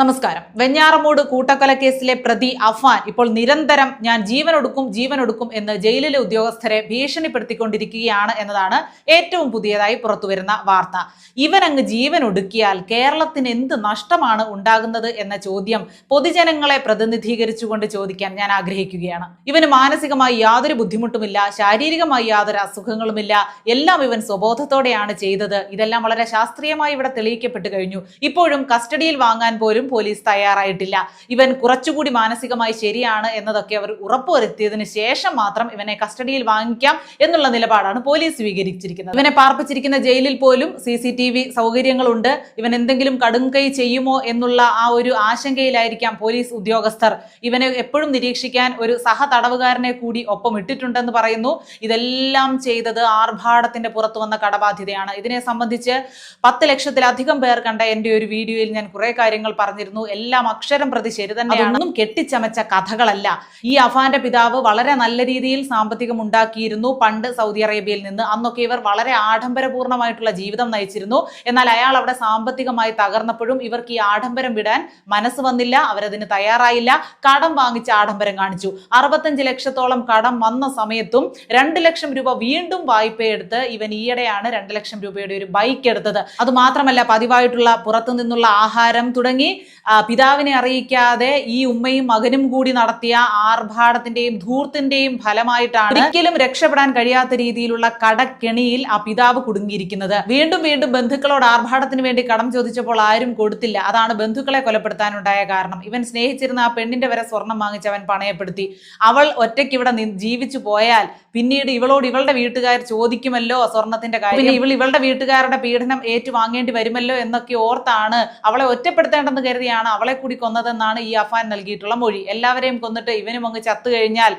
നമസ്കാരം. വെഞ്ഞാറമൂട് കൂട്ടക്കൊലക്കേസിലെ പ്രതി അഫാൻ ഇപ്പോൾ നിരന്തരം ഞാൻ ജീവനൊടുക്കും ജീവനൊടുക്കും എന്ന് ജയിലിലെ ഉദ്യോഗസ്ഥരെ ഭീഷണിപ്പെടുത്തിക്കൊണ്ടിരിക്കുകയാണ് എന്നതാണ് ഏറ്റവും പുതിയതായി പുറത്തുവരുന്ന വാർത്ത. ഇവനങ്ങ് ജീവനൊടുക്കിയാൽ കേരളത്തിന് എന്ത് നഷ്ടമാണ് ഉണ്ടാകുന്നത് എന്ന ചോദ്യം പൊതുജനങ്ങളെ പ്രതിനിധീകരിച്ചുകൊണ്ട് ചോദിക്കാൻ ഞാൻ ആഗ്രഹിക്കുകയാണ്. ഇവന് മാനസികമായി യാതൊരു ബുദ്ധിമുട്ടുമില്ല ശാരീരികമായി യാതൊരു അസുഖങ്ങളുമില്ല. എല്ലാം ഇവൻ സ്വബോധത്തോടെയാണ് ചെയ്തത്. ഇതെല്ലാം വളരെ ശാസ്ത്രീയമായി ഇവിടെ തെളിയിക്കപ്പെട്ടു കഴിഞ്ഞു. ഇപ്പോഴും കസ്റ്റഡിയിൽ വാങ്ങാൻ പോലും പോലീസ് തയ്യാറായിട്ടില്ല. ഇവൻ കുറച്ചുകൂടി മാനസികമായി ശരിയാണ് എന്നതൊക്കെ അവർ ഉറപ്പുവരുത്തിയതിനു ശേഷം മാത്രം ഇവനെ കസ്റ്റഡിയിൽ വാങ്ങിക്കാം എന്നുള്ള നിലപാടാണ് പോലീസ് സ്വീകരിച്ചിരിക്കുന്നത്. ഇവനെ പാർപ്പിച്ചിരിക്കുന്ന ജയിലിൽ പോലും സി സി ടി വി സൗകര്യങ്ങളുണ്ട്. ഇവൻ എന്തെങ്കിലും കടുംകൈ ചെയ്യുമോ എന്നുള്ള ആ ഒരു ആശങ്കയിലായിരിക്കാം പോലീസ് ഉദ്യോഗസ്ഥർ. ഇവനെ എപ്പോഴും നിരീക്ഷിക്കാൻ ഒരു സഹ തടവുകാരനെ കൂടി ഒപ്പം ഇട്ടിട്ടുണ്ടെന്ന് പറയുന്നു. ഇതെല്ലാം ചെയ്തത് ആർഭാടത്തിന്റെ പുറത്തു വന്ന കടബാധ്യതയാണ്. ഇതിനെ സംബന്ധിച്ച് പത്ത് ലക്ഷത്തിലധികം പേർ കണ്ട എന്റെ ഒരു വീഡിയോയിൽ ഞാൻ കുറെ കാര്യങ്ങൾ പറഞ്ഞിരുന്നു എല്ലാം അക്ഷരം പ്രതി ശരി തന്നെയാണ്. ഒന്നും കെട്ടിച്ചമച്ച കഥകളല്ല. ഈ അഫാന്റെ പിതാവ് വളരെ നല്ല രീതിയിൽ സാമ്പത്തികം ഉണ്ടാക്കിയിരുന്നു. പണ്ട് സൗദി അറേബ്യയിൽ നിന്ന് അന്നൊക്കെ ഇവർ വളരെ ആഡംബരപൂർണമായിട്ടുള്ള ജീവിതം നയിച്ചിരുന്നു. എന്നാൽ അയാൾ അവിടെ സാമ്പത്തികമായി തകർന്നപ്പോഴും ഇവർക്ക് ഈ ആഡംബരം വിടാൻ മനസ്സ് വന്നില്ല അവരതിന് തയ്യാറായില്ല. കടം വാങ്ങിച്ച് ആഡംബരം കാണിച്ചു. അറുപത്തഞ്ച് ലക്ഷത്തോളം കടം വന്ന സമയത്തും രണ്ട് ലക്ഷം രൂപ വീണ്ടും വായ്പയെടുത്ത് ഇവൻ ഈയിടെയാണ് രണ്ട് ലക്ഷം രൂപയുടെ ഒരു ബൈക്ക് എടുത്തത്. അത് മാത്രമല്ല പതിവായിട്ടുള്ള പുറത്തു നിന്നുള്ള ആഹാരം തുടങ്ങി പിതാവിനെ അറിയിക്കാതെ ഈ ഉമ്മയും മകനും കൂടി നടത്തിയ ആർഭാടത്തിന്റെയും ധൂർത്തിന്റെയും ഫലമായിട്ടാണ് ഒരിക്കലും രക്ഷപ്പെടാൻ കഴിയാത്ത രീതിയിലുള്ള കടക്കെണിയിൽ ആ പിതാവ് കുടുങ്ങിയിരിക്കുന്നത്. വീണ്ടും വീണ്ടും ബന്ധുക്കളോട് ആർഭാടത്തിന് വേണ്ടി കടം ചോദിച്ചപ്പോൾ ആരും കൊടുത്തില്ല. അതാണ് ബന്ധുക്കളെ കൊലപ്പെടുത്താനുണ്ടായ കാരണം. ഇവൻ സ്നേഹിച്ചിരുന്ന ആ പെണ്ണിന്റെ വരെ സ്വർണം വാങ്ങിച്ച് അവൻ പണയപ്പെടുത്തി. അവൾ ഒറ്റയ്ക്ക് ഇവിടെ ജീവിച്ചു പോയാൽ പിന്നീട് ഇവളോട് ഇവളുടെ വീട്ടുകാർ ചോദിക്കുമല്ലോ സ്വർണത്തിന്റെ കാര്യം. പിന്നെ ഇവൾ ഇവളുടെ വീട്ടുകാരുടെ പീഡനം ഏറ്റുവാങ്ങേണ്ടി വരുമല്ലോ എന്നൊക്കെ ഓർത്താണ് അവളെ ഒറ്റപ്പെടുത്തേണ്ടെന്ന് കരുതിയാണ് അവളെ കൂടി കൊന്നതെന്നാണ് ഈ അഫാൻ നൽകിയിട്ടുള്ള മൊഴി. എല്ലാവരെയും കൊന്നിട്ട് ഇവനും അങ്ങ് ചത്തു കഴിഞ്ഞാൽ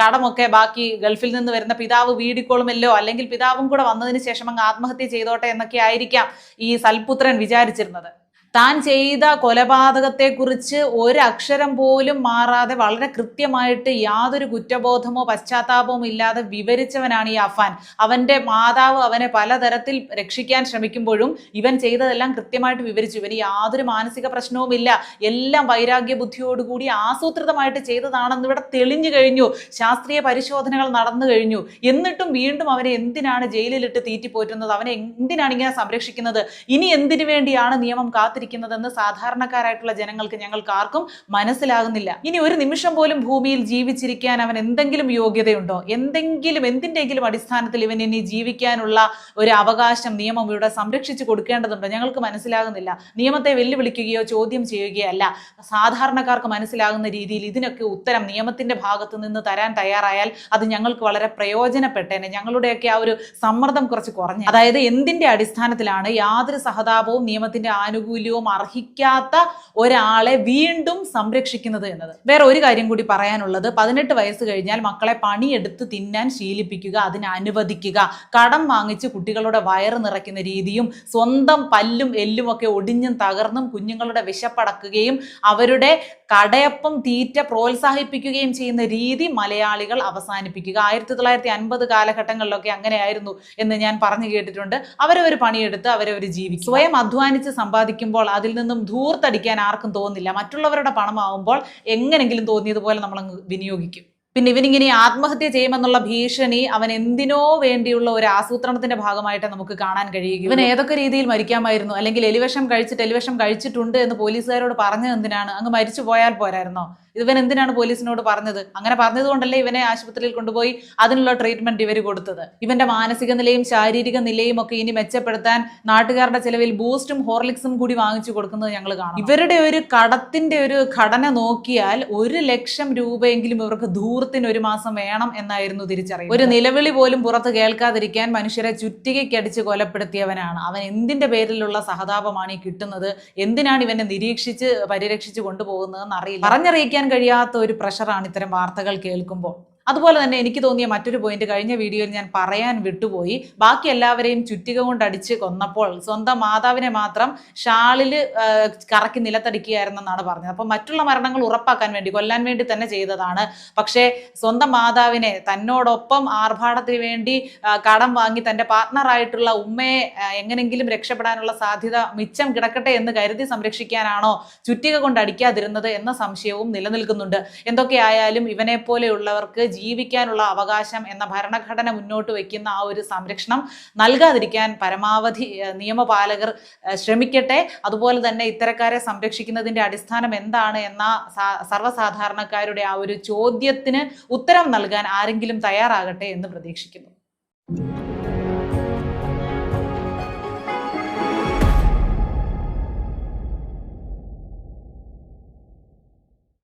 കടമൊക്കെ ബാക്കി ഗൾഫിൽ നിന്ന് വരുന്ന പിതാവ് വീടിക്കോളുമല്ലോ? അല്ലെങ്കിൽ പിതാവും കൂടെ വന്നതിന് ശേഷം അങ്ങ് ആത്മഹത്യ ചെയ്തോട്ടെ എന്നൊക്കെ ആയിരിക്കാം ഈ സൽപുത്രൻ വിചാരിച്ചിരുന്നത്. താൻ ചെയ്ത കൊലപാതകത്തെക്കുറിച്ച് ഒരക്ഷരം പോലും മാറാതെ വളരെ കൃത്യമായിട്ട് യാതൊരു കുറ്റബോധമോ പശ്ചാത്താപമോ ഇല്ലാതെ വിവരിച്ചവനാണ് ഈ അഫാൻ. അവന്റെ മാതാവ് അവനെ പലതരത്തിൽ രക്ഷിക്കാൻ ശ്രമിക്കുമ്പോഴും ഇവൻ ചെയ്തതെല്ലാം കൃത്യമായിട്ട് വിവരിച്ചു. ഇവന് യാതൊരു മാനസിക പ്രശ്നവുമില്ല എല്ലാം വൈരാഗ്യ ബുദ്ധിയോടുകൂടി ആസൂത്രിതമായിട്ട് ചെയ്തതാണെന്ന് ഇവിടെ തെളിഞ്ഞു കഴിഞ്ഞു. ശാസ്ത്രീയ പരിശോധനകൾ നടന്നു കഴിഞ്ഞു. എന്നിട്ടും വീണ്ടും അവനെ എന്തിനാണ് ജയിലിലിട്ട് തീറ്റിപ്പോറ്റുന്നത്? അവനെ എന്തിനാണ് ഇങ്ങനെ സംരക്ഷിക്കുന്നത്? ഇനി എന്തിനു വേണ്ടിയാണ് നിയമം കാത്തിരിക്കുന്നതെന്ന് സാധാരണക്കാരായിട്ടുള്ള ജനങ്ങൾക്ക് ഞങ്ങൾക്ക് ആർക്കും മനസ്സിലാകുന്നില്ല. ഇനി ഒരു നിമിഷം പോലും ഭൂമിയിൽ ജീവിച്ചിരിക്കാൻ അവൻ എന്തെങ്കിലും യോഗ്യതയുണ്ടോ? എന്തെങ്കിലും എന്തിന്റെങ്കിലും അടിസ്ഥാനത്തിൽ ഇവൻ ഇനി ജീവിക്കാനുള്ള ഒരു അവകാശം നിയമം ഇവിടെ സംരക്ഷിച്ചു കൊടുക്കേണ്ടതുണ്ടോ? ഞങ്ങൾക്ക് മനസ്സിലാകുന്നില്ല. നിയമത്തെ വെല്ലുവിളിക്കുകയോ ചോദ്യം ചെയ്യുകയോ അല്ല. സാധാരണക്കാർക്ക് മനസ്സിലാകുന്ന രീതിയിൽ ഇതിനൊക്കെ ഉത്തരം നിയമത്തിന്റെ ഭാഗത്ത് നിന്ന് തരാൻ തയ്യാറായാൽ അത് ഞങ്ങൾക്ക് വളരെ പ്രയോജനപ്പെട്ടേനെ. ഞങ്ങളുടെയൊക്കെ ആ ഒരു സമ്മർദ്ദം കുറച്ച് കുറഞ്ഞു. അതായത് എന്തിന്റെ അടിസ്ഥാനത്തിലാണ് യാതൊരു സഹതാപവും നിയമത്തിന്റെ ആനുകൂല്യവും അർഹിക്കാത്ത ഒരാളെ വീണ്ടും സംരക്ഷിക്കുന്നത് എന്നത്. വേറെ ഒരു കാര്യം കൂടി പറയാനുള്ളത്. പതിനെട്ട് വയസ്സ് കഴിഞ്ഞാൽ മക്കളെ പണിയെടുത്ത് തിന്നാൻ ശീലിപ്പിക്കുക അതിന് അനുവദിക്കുക. കടം വാങ്ങിച്ച് കുട്ടികളുടെ വയറ് നിറയ്ക്കുന്ന രീതിയും സ്വന്തം പല്ലും എല്ലും ഒക്കെ ഒടിഞ്ഞും തകർന്നും കുഞ്ഞുങ്ങളുടെ വിശപ്പടക്കുകയും അവരുടെ കടയപ്പം തീറ്റ പ്രോത്സാഹിപ്പിക്കുകയും ചെയ്യുന്ന രീതി മലയാളികൾ അവസാനിപ്പിക്കുക. ആയിരത്തി തൊള്ളായിരത്തി അൻപത് കാലഘട്ടങ്ങളിലൊക്കെ അങ്ങനെയായിരുന്നു എന്ന് ഞാൻ പറഞ്ഞു കേട്ടിട്ടുണ്ട്. അവരവർ പണിയെടുത്ത് അവരവർ ജീവിക്കും. സ്വയം അധ്വാനിച്ച് സമ്പാദിക്കുമ്പോൾ അതിൽ നിന്നും ധൂർത്തടിക്കാൻ ആർക്കും തോന്നില്ല മറ്റുള്ളവരുടെ പണമാകുമ്പോൾ എങ്ങനെങ്കിലും തോന്നിയതുപോലെ നമ്മൾ അങ്ങ് വിനിയോഗിക്കും. പിന്നെ ഇവനിങ്ങനെ ആത്മഹത്യ ചെയ്യുമെന്നുള്ള ഭീഷണി അവൻ എന്തിനോ വേണ്ടിയുള്ള ഒരു ആസൂത്രണത്തിന്റെ ഭാഗമായിട്ട് നമുക്ക് കാണാൻ കഴിയുക ഇവൻ ഏതൊക്കെ രീതിയിൽ മരിക്കാമായിരുന്നു? അല്ലെങ്കിൽ എലിവിഷം കഴിച്ചിട്ട് എലിവിഷം കഴിച്ചിട്ടുണ്ട് എന്ന് പോലീസുകാരോട് പറഞ്ഞത് എന്തിനാണ്? അങ്ങ് മരിച്ചു പോയാൽ പോരായിരുന്നോ? ഇവൻ എന്തിനാണ് പോലീസിനോട് പറഞ്ഞത്? അങ്ങനെ പറഞ്ഞതുകൊണ്ടല്ലേ ഇവനെ ആശുപത്രിയിൽ കൊണ്ടുപോയി അതിനുള്ള ട്രീറ്റ്മെന്റ് ഇവർ കൊടുത്തത്. ഇവന്റെ മാനസിക നിലയും ശാരീരിക നിലയും ഒക്കെ ഇനി മെച്ചപ്പെടുത്താൻ നാട്ടുകാരുടെ ചെലവിൽ ബൂസ്റ്റും ഹോർലിക്സും കൂടി വാങ്ങിച്ചു കൊടുക്കുന്നത് ഞങ്ങൾ കാണും ഇവരുടെ ഒരു കടത്തിന്റെ ഒരു ഘടന നോക്കിയാൽ ഒരു ലക്ഷം രൂപയെങ്കിലും ഇവർക്ക് ദൂരത്തിന് ഒരു മാസം വേണം എന്നായിരുന്നു തിരിച്ചറിയുന്നത്. ഒരു നിലവിളി പോലും പുറത്ത് കേൾക്കാതിരിക്കാൻ മനുഷ്യരെ ചുറ്റികയ്ക്കടിച്ച് കൊലപ്പെടുത്തിയവനാണ്. അവൻ എന്തിന്റെ പേരിലുള്ള സഹതാപമാണ് ഈ കിട്ടുന്നത്? എന്തിനാണ് ഇവനെ നിരീക്ഷിച്ച് പരിരക്ഷിച്ച് കൊണ്ടുപോകുന്നതെന്ന് അറിയില്ല. പറഞ്ഞറിയിക്കാൻ കഴിയാത്ത ഒരു പ്രഷറാണ് ഇത്തരം വാർത്തകൾ കേൾക്കുമ്പോൾ. അതുപോലെ തന്നെ എനിക്ക് തോന്നിയ മറ്റൊരു പോയിന്റ് കഴിഞ്ഞ വീഡിയോയിൽ ഞാൻ പറയാൻ വിട്ടുപോയി. ബാക്കി എല്ലാവരെയും ചുറ്റിക കൊണ്ട് അടിച്ച് കൊന്നപ്പോൾ സ്വന്തം മാതാവിനെ മാത്രം ഷാളിൽ കറക്കി നിലത്തടിക്കുകയായിരുന്നെന്നാണ് പറഞ്ഞത്. അപ്പോൾ മറ്റുള്ള മരണങ്ങൾ ഉറപ്പാക്കാൻ വേണ്ടി കൊല്ലാൻ വേണ്ടി തന്നെ ചെയ്തതാണ്. പക്ഷേ സ്വന്തം മാതാവിനെ തന്നോടൊപ്പം ആർഭാടത്തിന് വേണ്ടി കടം വാങ്ങി തന്റെ പാർട്ട്ണറായിട്ടുള്ള ഉമ്മയെ എങ്ങനെങ്കിലും രക്ഷപ്പെടാനുള്ള സാധ്യത മിച്ചം കിടക്കട്ടെ എന്ന് കരുതി സംരക്ഷിക്കാനാണോ ചുറ്റിക കൊണ്ട് അടിക്കാതിരുന്നത് എന്ന സംശയവും നിലനിൽക്കുന്നുണ്ട്. എന്തൊക്കെയായാലും ഇവനെ പോലെയുള്ളവർക്ക് ജീവിക്കാനുള്ള അവകാശം എന്ന ഭരണഘടന മുന്നോട്ട് വയ്ക്കുന്ന ആ ഒരു സംരക്ഷണം നൽകാതിരിക്കാൻ പരമാവധി നിയമപാലകർ ശ്രമിക്കട്ടെ. അതുപോലെ തന്നെ ഇത്തരക്കാരെ സംരക്ഷിക്കുന്നതിന്റെ അടിസ്ഥാനം എന്താണ് എന്ന സർവസാധാരണക്കാരുടെ ആ ഒരു ചോദ്യത്തിന് ഉത്തരം നൽകാൻ ആരെങ്കിലും തയ്യാറാകട്ടെ എന്ന് പ്രതീക്ഷിക്കുന്നു.